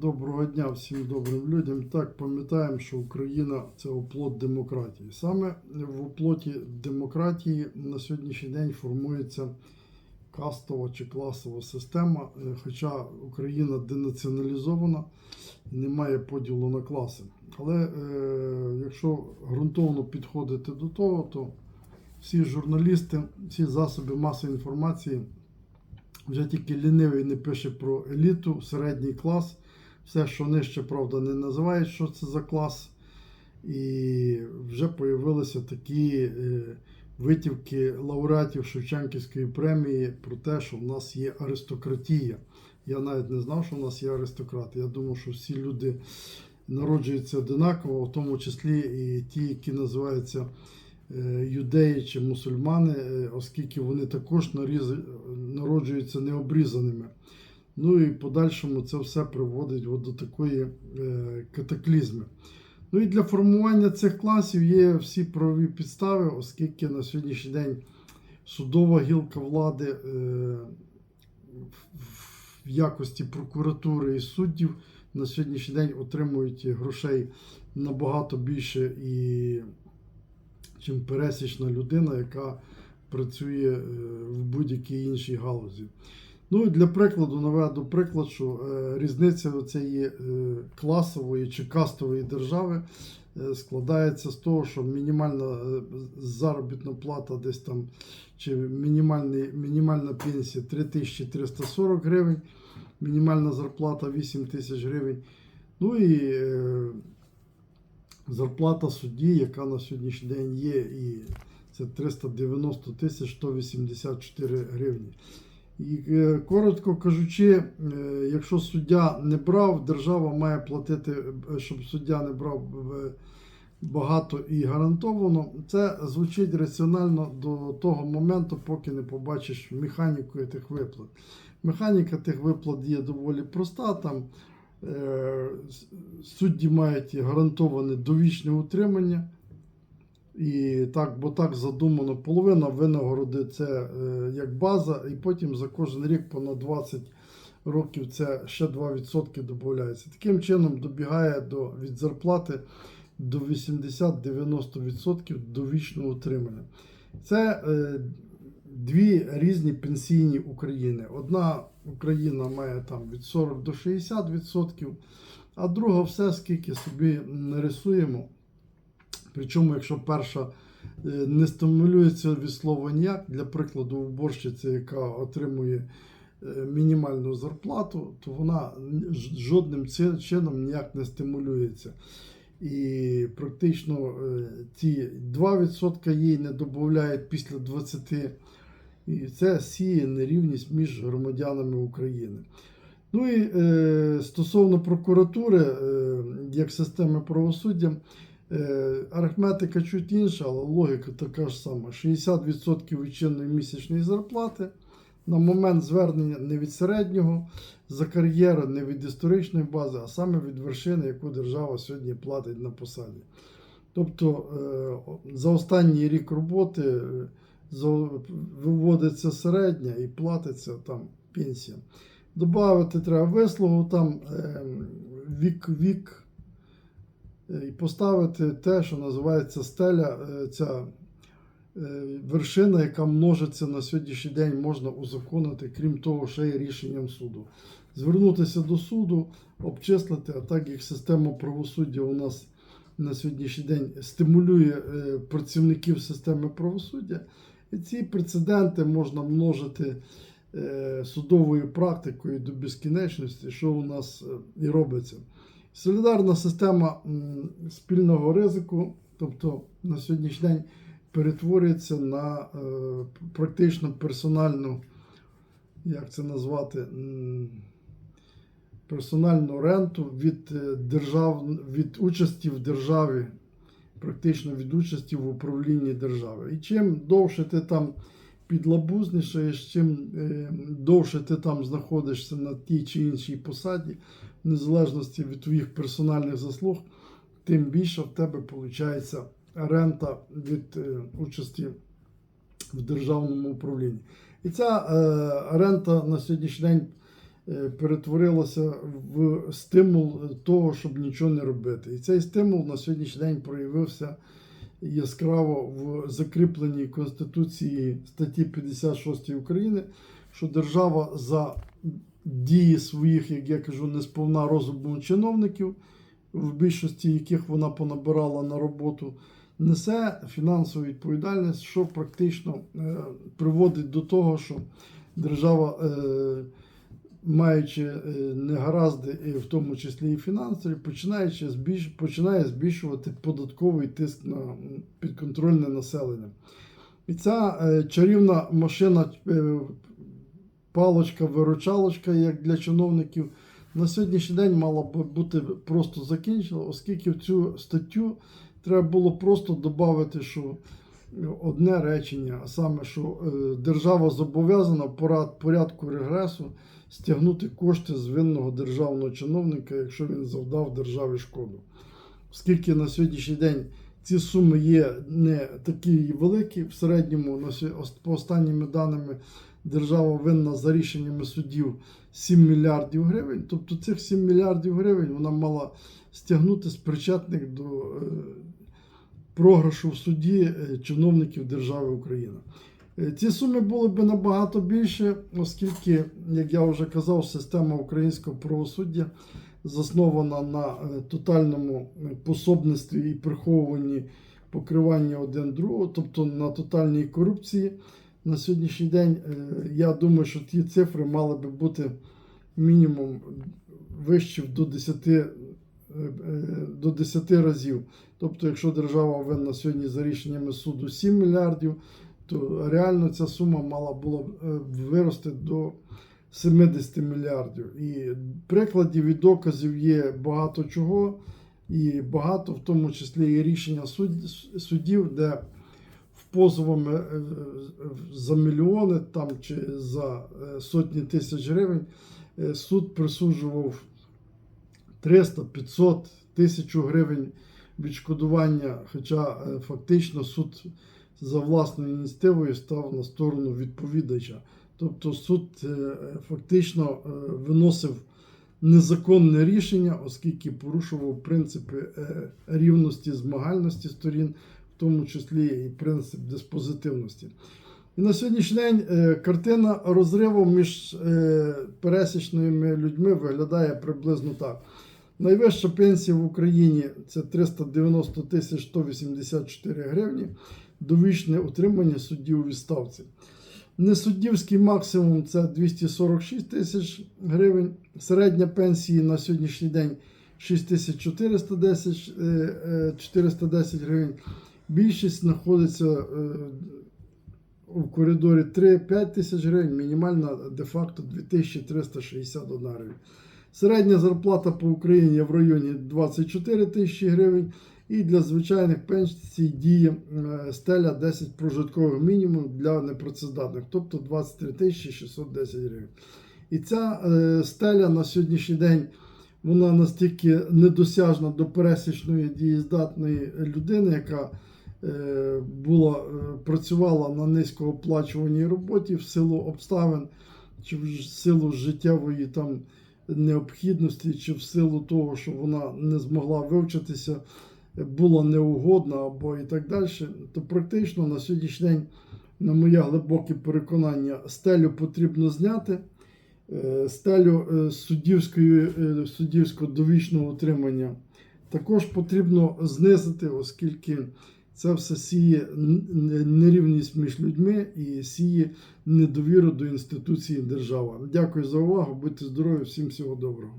Доброго дня всім добрим людям. Так, пам'ятаємо, що Україна це оплот демократії. Саме в оплоті демократії на сьогоднішній день формується кастова чи класова система, е, хоча Україна денаціоналізована немає поділу на класи. Але е, якщо ґрунтовно підходити до того, то всі журналісти, всі засоби масової інформації вже тільки лінивий не пише про еліту, середній клас. Все, що нижче, правда, не називають, що це за клас. І вже появилися такі е, витівки лауреатів Шевченківської премії про те, що в нас є аристократія. Я навіть не знав, що в нас є аристократи. Я думав, що всі люди народжуються одинаково, в тому числі і ті, які називаються е, юдеї чи мусульмани, е, оскільки вони також народжуються необрізаними. Ну і в подальшому це все приводить от до такої е, катаклізми. Ну і для формування цих класів є всі правові підстави, оскільки на сьогоднішній день судова гілка влади е, в- якості прокуратури і суддів на сьогоднішній день отримують грошей набагато більше і чим пересічна людина, яка працює е, в будь-якій іншій галузі. Ну для прикладу наведу приклад, що е, різниця цієї е, класової чи кастової держави е, складається з того, що мінімальна заробітна плата десь там, чи мінімальна пенсія 3340 гривень, мінімальна зарплата 8 тисяч гривень. Ну і зарплата судді, яка на сьогоднішній день є, і це 390 тисяч 184 гривні. І е, коротко кажучи, е, якщо суддя не брав, держава має платити, е, щоб суддя не брав багато і гарантовано. Це звучить раціонально до того моменту, поки не побачиш механіку тих виплат. Механіка тих виплат є доволі проста. Там судді мають гарантоване довічне утримання. І так, бо так задумано, половина винагороди це е, як база, і потім за кожен рік понад 20 років це ще 2% додається. Таким чином добігає до, від зарплати до 80-90% довічного утримання. Це е, дві різні пенсійні України. Одна Україна має там від 40 до 60%, а друга все скільки собі нарисуємо. Причому, якщо перша е, не стимулюється від слова ніяк, для прикладу, уборщиця, яка отримує е, мінімальну зарплату, то вона жодним чином ніяк не стимулюється. І практично е, ті 2% їй не додають після 20%. І це сіє нерівність між громадянами України. Ну і е, стосовно прокуратури, е, як системи правосуддя, Е, Арифметика чуть інша, але логіка така ж сама. 60% від чинної місячної зарплати на момент звернення не від середнього за кар'єру, не від історичної бази, а саме від вершини, яку держава сьогодні платить на посаді. Тобто е, за останній рік роботи е, виводиться середня і платиться там пенсія. Добавити треба вислугу, там е, вік, вік е, і поставити те, що називається стеля, е, ця е, вершина, яка множиться на сьогоднішній день, можна узаконити, крім того, ще й рішенням суду. Звернутися до суду, обчислити, а так як система правосуддя у нас на сьогоднішній день стимулює е, працівників системи правосуддя, і ці прецеденти можна множити е, судовою практикою до безкінечності, що у нас е, і робиться. Солідарна система спільного ризику, тобто на сьогоднішній день перетворюється на е, практично персональну, як це назвати, персональну ренту від, е, держав, від участі в державі, практично від участі в управлінні держави. І чим довше ти там підлабузнішаєш, чим е, довше ти там знаходишся на тій чи іншій посаді, незалежності від твоїх персональних заслуг, тим більше в тебе виходить рента від е, участі в державному управлінні. І ця е, рента на сьогоднішній день е, перетворилося в стимул того, щоб нічого не робити. І цей стимул на сьогоднішній день проявився яскраво в закріпленій Конституції статті 56 України, що держава за дії своїх, як я кажу, несповна розуму чиновників, в більшості яких вона понабирала на роботу, несе фінансову відповідальність, що практично е, приводить до того, що держава, е, маючи е, негаразди, і в тому числі і фінансові, починаючи збільш, починає збільшувати податковий тиск на підконтрольне населення. І ця чарівна машина, палочка-виручалочка, як для чиновників, на сьогоднішній день мала б бути просто закінчена, оскільки в цю статтю треба було просто додати, що одне речення, а саме, що е, держава зобов'язана порад- порядку регресу стягнути кошти з винного державного чиновника, якщо він завдав державі шкоду. Оскільки на сьогоднішній день ці суми є не такі великі, в середньому по останніми даними держава винна за рішеннями судів 7 мільярдів гривень. Тобто цих 7 мільярдів гривень вона мала стягнути з причетних до е, програшу в суді е, чиновників держави Україна. Е, Ці суми були б набагато більше, оскільки, як я вже казав, система українського правосуддя заснована на тотальному пособництві і приховуванні покривання один другого, тобто на тотальній корупції. На сьогоднішній день е, я думаю, що ті цифри мали би бути мінімум вищі до 10, е, е, до 10 разів. Тобто, якщо держава винна сьогодні за рішеннями суду 7 мільярдів, то реально ця сума мала було б, е, вирости до 70 мільярдів. І прикладів і доказів є багато чого, і багато, в тому числі і рішення суд- суддів, де позовами е, е, за мільйони там, чи за е, сотні тисяч гривень суд присуджував 300, 500, тисячу гривень відшкодування, хоча фактично суд за власною ініціативою став на сторону відповідача. Тобто суд фактично виносив незаконне рішення, оскільки порушував принципи рівності, змагальності сторін, в тому числі і принцип диспозитивності. І на сьогоднішній день е, картина розриву між е, пересічними людьми виглядає приблизно так. Найвища пенсія в Україні це 390 тисяч 184 гривні, довічне утримання суддів у відставці. Несуддівський максимум це 246 тисяч гривень. Середня пенсії на сьогоднішній день 6410 е, е, 410 гривень. Більшість знаходиться е, у коридорі 3-5 тисяч гривень, мінімальна де-факто 2361 гривень. Середня зарплата по Україні в районі 24 тисячі гривень. І для звичайних пенсій діє е, стеля 10 прожиткових мінімум для непрацездатних, тобто 23 тисячі 610 гривень. І ця е, стеля на сьогоднішній день вона настільки недосяжна до пересічної дієздатної людини, яка була, е, працювала на низькооплачуваній роботі в силу обставин чи в силу життєвої там необхідності, чи в силу того, що вона не змогла вивчитися, була неугодна або і так далі, то практично на сьогоднішній день, на моє глибоке переконання, стелю потрібно зняти. Е, Стелю е, суддівської, е, суддівського довічного утримання також потрібно знизити, оскільки це все сіє нерівність між людьми і сіє недовіру до інституції держава. Дякую за увагу, будьте здорові, всім всього доброго.